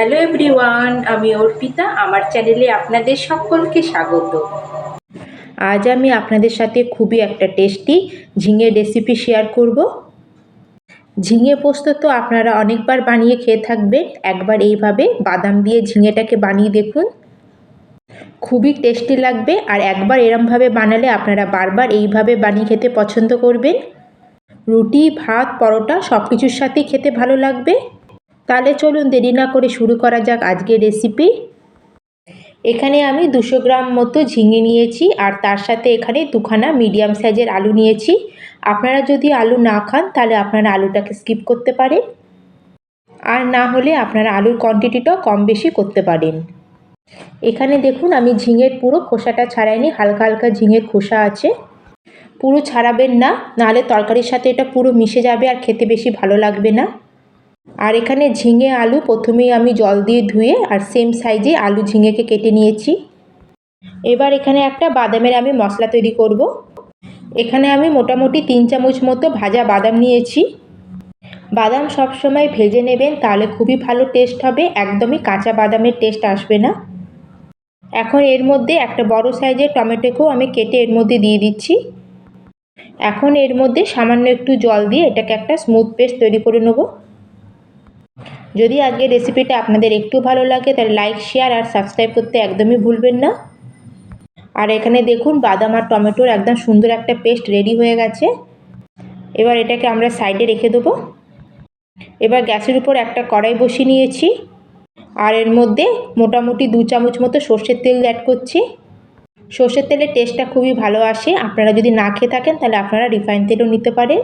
Hello everyone, আমি অর্পিতা, আমার চ্যানেলে আপনাদের সকলকে স্বাগত। আজ আমি আপনাদের সাথে খুবই একটা টেস্টি ঝিঙে রেসিপি শেয়ার করব। ঝিঙে পোস্ত তো আপনারা অনেকবার বানিয়ে খেয়ে থাকবেন। একবার এইভাবে বাদাম দিয়ে ঝিঙেটাকে বানিয়ে দেখুন। খুবই টেস্টি লাগবে আর একবার এরমভাবে বানালে আপনারা বারবার এইভাবে বানিয়ে খেতে পছন্দ করবেন। রুটি, ভাত, পরোটা সব কিছুর সাথেই খেতে ভালো লাগবে। তাহলে চলুন দেরি না করে শুরু করা যাক আজকের রেসিপি এখানে আমি দুশো গ্রাম মতো ঝিঙে নিয়েছি আর তার সাথে এখানে দুখানা মিডিয়াম সাইজের আলু নিয়েছি। আপনারা যদি আলু না খান, তাহলে আপনারা আলুটাকে স্কিপ করতে পারেন। আর না হলে আপনারা আলুর কোয়ান্টিটিটাও কম বেশি করতে পারেন। এখানে দেখুন, আমি ঝিঙের পুরো খোসাটা ছাড়াইনি, হালকা হালকা ঝিঙের খোসা আছে। পুরো ছাড়াবেন না, নাহলে তরকারির সাথে এটা পুরো মিশে যাবে আর খেতে বেশি ভালো লাগবে না। আর এখানে ঝিঙে আলু প্রথমেই আমি জল দিয়ে ধুয়ে আর সেম সাইজে আলু ঝিঙেকে কেটে নিয়েছি। এবার এখানে একটা বাদামের আমি মশলা তৈরি করব। এখানে আমি মোটামুটি তিন চামচ মতো ভাজা বাদাম নিয়েছি। বাদাম সবসময় ভেজে নেবেন, তাহলে খুবই ভালো টেস্ট হবে, একদমই কাঁচা বাদামের টেস্ট আসবে না। এখন এর মধ্যে একটা বড় সাইজের টমেটোকেও আমি কেটে এর মধ্যে দিয়ে দিচ্ছি। এখন এর মধ্যে সামান্য একটু জল দিয়ে এটাকে একটা স্মুথ পেস্ট তৈরি করে নেব। যদি আজকের রেসিপিটা আপনাদের একটু ভালো লাগে, তাহলে লাইক শেয়ার আর সাবস্ক্রাইব করতে একদমই ভুলবেন না। আর এখানে দেখুন, বাদাম আর টমেটোর একদম সুন্দর একটা পেস্ট রেডি হয়ে গেছে। এবার এটাকে আমরা সাইডে রেখে দেবো। এবার গ্যাসের উপর একটা কড়াই বসিয়ে নিয়েছি। আর এর মধ্যে মোটামুটি দু চামচ মতো সর্ষের তেল অ্যাড করছি। সর্ষের তেলের টেস্টটা খুবই ভালো আসে। আপনারা যদি না খেয়ে থাকেন, তাহলে আপনারা রিফাইন তেলও নিতে পারেন।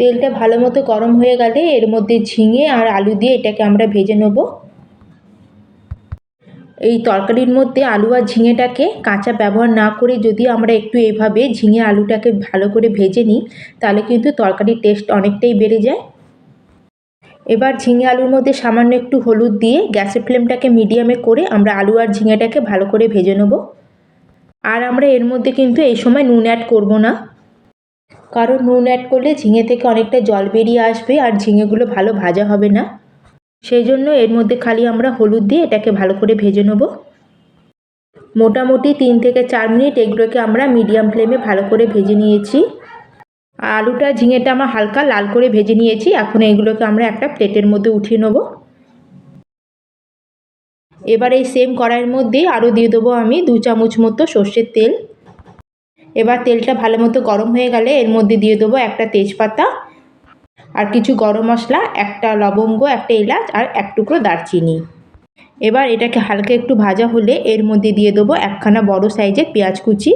তেলটা ভালো মতো গরম হয়ে গেলে এর মধ্যে ঝিঙে আর আলু দিয়ে এটাকে আমরা ভেজে নেব। এই তরকারির মধ্যে আলু আর ঝিঙেটাকে কাঁচা ব্যবহার না করে যদি আমরা একটু এভাবে ঝিঙে আলুটাকে ভালো করে ভেজে নিই, তাহলে কিন্তু তরকারির টেস্ট অনেকটাই বেড়ে যায়। এবার ঝিঙে আলুর মধ্যে সামান্য একটু হলুদ দিয়ে গ্যাসের ফ্লেমটাকে মিডিয়ামে করে আমরা আলু আর ঝিঙেটাকে ভালো করে ভেজে নেব। আর আমরা এর মধ্যে কিন্তু এই সময় নুন অ্যাড করব না। কারণ নুন অ্যাড করলে ঝিঙে থেকে অনেকটা জল বেরিয়ে আসবে আর ঝিঙেগুলো ভালো ভাজা হবে না। সেই জন্য এর মধ্যে খালি আমরা হলুদ দিয়ে এটাকে ভালো করে ভেজে নেব। মোটামুটি তিন থেকে চার মিনিট এগুলোকে আমরা মিডিয়াম ফ্লেমে ভালো করে ভেজে নিয়েছি। আলুটা, ঝিঙেটা আমরা হালকা লাল করে ভেজে নিয়েছি। এখন এগুলোকে আমরা একটা প্লেটের মধ্যে উঠিয়ে নেব। এবার এই সেম কড়াইয়ের মধ্যেই আরও দিয়ে দেবো আমি দু চামচ মতো সর্ষের তেল। এবার তেলটা ভালো মতো গরম হয়ে গেলে এর মধ্যে দিয়ে দেবো একটা তেজপাতা আর কিছু গরম মশলা, একটা লবঙ্গ, একটা এলাচ আর এক টুকরো দারচিনি। এবার এটাকে হালকা একটু ভাজা হলে এর মধ্যে দিয়ে দেবো একখানা বড় সাইজের পেঁয়াজ কুচি।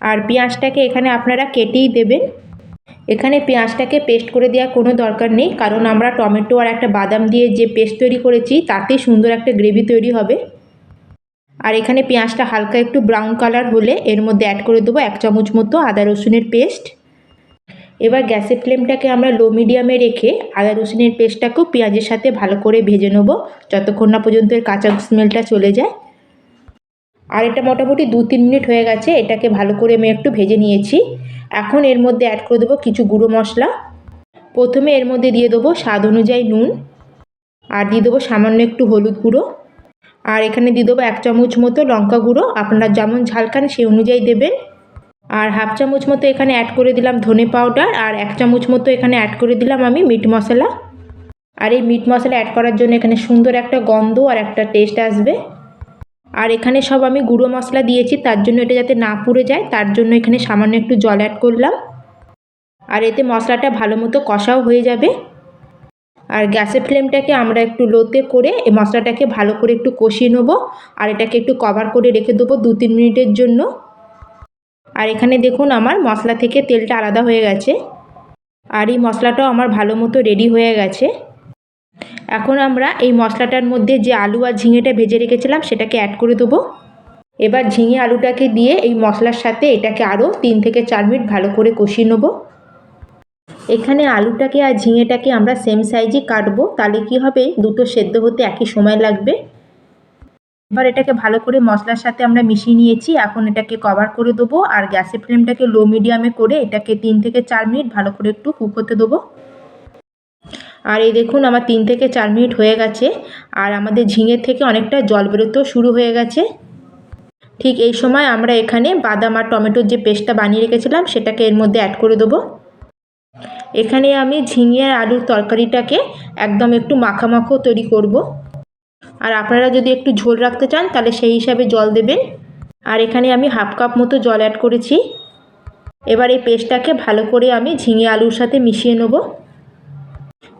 আর পেঁয়াজটাকে এখানে আপনারা কেটেই দেবেন। এখানে পেঁয়াজটাকে পেস্ট করে দেওয়ার কোনো দরকার নেই, কারণ আমরা টমেটো আর একটা বাদাম দিয়ে যে পেস্ট তৈরি করেছি, তাতে সুন্দর একটা গ্রেভি তৈরি হবে। আর এখানে পেঁয়াজটা হালকা একটু ব্রাউন কালার হলে এর মধ্যে অ্যাড করে দেবো এক চামচ মতো আদা রসুনের পেস্ট এবার গ্যাসের ফ্লেমটাকে আমরা লো মিডিয়ামে রেখে আদা রসুনের পেস্টটাকেও পেঁয়াজের সাথে ভালো করে ভেজে নেব, যতক্ষণ না পর্যন্ত এর কাঁচা স্মেলটা চলে যায়। আর এটা মোটামুটি দু তিন মিনিট হয়ে গেছে, এটাকে ভালো করে আমি একটু ভেজে নিয়েছি। এখন এর মধ্যে অ্যাড করে দেবো কিছু গুঁড়ো মশলা। প্রথমে এর মধ্যে দিয়ে দেবো স্বাদ অনুযায়ী নুন। আর দিয়ে দেবো সামান্য একটু হলুদ গুঁড়ো। আর এখানে দিয়ে দেবো এক চামচ মতো লঙ্কা গুঁড়ো। আপনারা যেমন ঝাল খান সেই অনুযায়ী দেবেন। আর হাফ চামচ মতো এখানে অ্যাড করে দিলাম ধনে পাউডার আর এক চামচ মতো এখানে অ্যাড করে দিলাম আমি মিট মশলা। আর এই মিট মশলা অ্যাড করার জন্য এখানে সুন্দর একটা গন্ধ আর একটা টেস্ট আসবে। আর এখানে সব আমি গুঁড়ো মশলা দিয়েছি, তার জন্য এটা যাতে না পুড়ে যায়, তার জন্য এখানে সামান্য একটু জল অ্যাড করলাম। আর এতে মশলাটা ভালো মতো কষাও হয়ে যাবে। আর গ্যাসের ফ্লেমটাকে আমরা একটু লোতে করে এই মশলাটাকে ভালো করে একটু কষিয়ে নেব। আর এটাকে একটু কভার করে রেখে দেবো দু তিন মিনিটের জন্য। আর এখানে দেখুন আমার মশলা থেকে তেলটা আলাদা হয়ে গেছে। আর এই মশলাটাও আমার ভালো মতো রেডি হয়ে গেছে। এখন আমরা এই মশলাটার মধ্যে যে আলু আর ঝিঙেটা ভেজে রেখেছিলাম সেটাকে অ্যাড করে দেবো। এবার ঝিঙে আলুটাকে দিয়ে এই মশলার সাথে এটাকে আরও তিন থেকে চার মিনিট ভালো করে কষিয়ে নেব। এখানে আলুটাকে আর ঝিঙেটাকে আমরা সেম সাইজে কাটবো, তাহলে কি হবে? দুটো সেদ্ধ হতে একই সময় লাগবে। এবার এটাকে ভালো করে মশলার সাথে আমরা মিশিয়ে নিয়েছি। এখন এটাকে কভার করে দেবো আর গ্যাসের ফ্লেমটাকে লো মিডিয়ামে করে এটাকে তিন থেকে চার মিনিট ভালো করে একটু কুক হতে দেবো। আর এই দেখুন, আমার তিন থেকে চার মিনিট হয়ে গেছে আর আমাদের ঝিঙের থেকে অনেকটা জল বেরোতেও শুরু হয়ে গেছে। ঠিক এই সময় আমরা এখানে বাদাম আর টমেটোর যে পেস্টটা বানিয়ে রেখেছিলাম, সেটাকে এর মধ্যে অ্যাড করে দেবো। এখানে আমি ঝিঙে আর আলুর তরকারিটাকে একদম একটু মাখামাখো তৈরি করব। আর আপনারা যদি একটু ঝোল রাখতে চান, তাহলে সেই হিসাবে জল দেবেন। আর এখানে আমি হাফ কাপ মতো জল অ্যাড করেছি। এবার এই পেস্টটাকে ভালো করে আমি ঝিঙে আলুর সাথে মিশিয়ে নেব।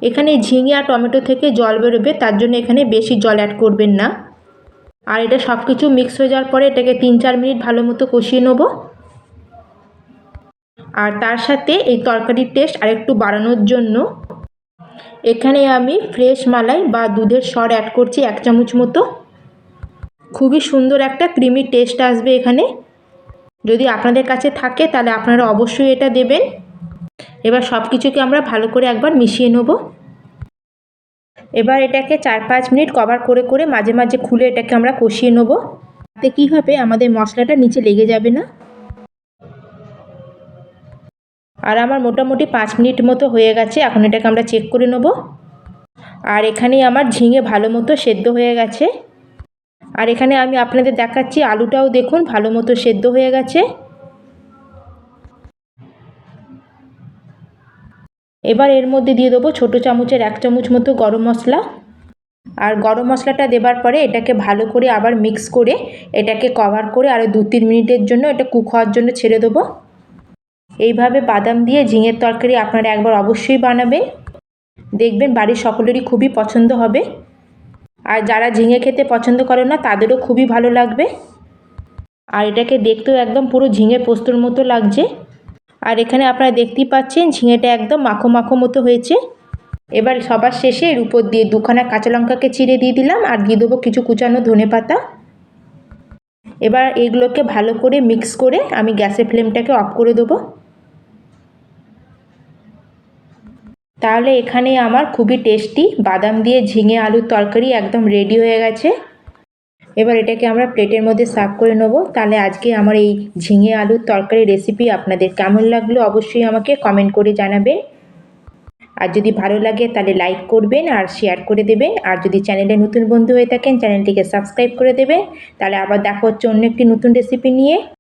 এখানে ঝিঙে আর টমেটো থেকে জল বেরোবে, তার জন্য এখানে বেশি জল অ্যাড করবেন না। আর এটা সব কিছু মিক্স হয়ে যাওয়ার পরে এটাকে তিন চার মিনিট ভালো মতো কষিয়ে নেব। আর তার সাথে এই তরকারির টেস্ট আরেকটু বাড়ানোর জন্য এখানে আমি ফ্রেশ মালাই বা দুধের সর অ্যাড করছি এক চামচ মতো। খুবই সুন্দর একটা ক্রিমি টেস্ট আসবে এখানে। যদি আপনাদের কাছে থাকে তাহলে আপনারা অবশ্যই এটা দেবেন। এবার সব কিছুকে আমরা ভালো করে একবার মিশিয়ে নেব। এবার এটাকে চার পাঁচ মিনিট কভার করে করে মাঝে মাঝে খুলে এটাকে আমরা কষিয়ে নেব। তাতে কী হবে? আমাদের মশলাটা নিচে লেগে যাবে না। আর আমার মোটামুটি পাঁচ মিনিট মতো হয়ে গেছে, এখন এটাকে আমরা চেক করে নেব। আর এখানে আমার ঝিঙে ভালো মতো সেদ্ধ হয়ে গেছে। আর এখানে আমি আপনাদের দেখাচ্ছি আলুটাও দেখুন, ভালো মতো সেদ্ধ হয়ে গেছে। এবার এর মধ্যে দিয়ে দেবো ছোটো চামচের এক চামচ মতো গরম মশলা। আর গরম মশলাটা দেবার পরে এটাকে ভালো করে আবার মিক্স করে এটাকে কভার করে আরও দু তিন মিনিটের জন্য এটা কুক হওয়ার জন্য ছেড়ে দেবো। এইভাবে বাদাম দিয়ে ঝিঙের তরকারি আপনারা একবার অবশ্যই বানাবেন। দেখবেন বাড়ির সকলেরই খুবই পছন্দ হবে। আর যারা ঝিঙে খেতে পছন্দ করে না, তাদেরও খুবই ভালো লাগবে। আর এটাকে দেখতেও একদম পুরো ঝিঙে পোস্তর মতো লাগছে। আর এখানে আপনারা দেখতেই পাচ্ছেন ঝিঙেটা একদম মাখো মাখো মতো হয়েছে। এবার সবার শেষে এর উপর দিয়ে দুখানা কাঁচা লঙ্কাকে চিড়ে দিয়ে দিলাম আর দিয়ে দেবো কিছু কুচানো ধনে পাতা। এবার এগুলোকে ভালো করে মিক্স করে আমি গ্যাসের ফ্লেমটাকে অফ করে দেবো। তাহলে এখানে আমার খুবই টেস্টি বাদাম দিয়ে ঝিঙে আলুর তরকারি একদম রেডি হয়ে গেছে। এবার এটাকে আমরা প্লেটের মধ্যে সার্ভ করে নেব। তাহলে আজকে আমার এই ঝিঙে আলুর তরকারি রেসিপি আপনাদের কেমন লাগল অবশ্যই আমাকে কমেন্ট করে জানাবেন। আর যদি ভালো লাগে তাহলে লাইক করবেন আর শেয়ার করে দেবেন। আর যদি চ্যানেলে নতুন বন্ধু হয়ে থাকেন চ্যানেলটিকে সাবস্ক্রাইব করে দেবেন। তাহলে আবার দেখা হচ্ছে অন্য একটি নতুন রেসিপি নিয়ে।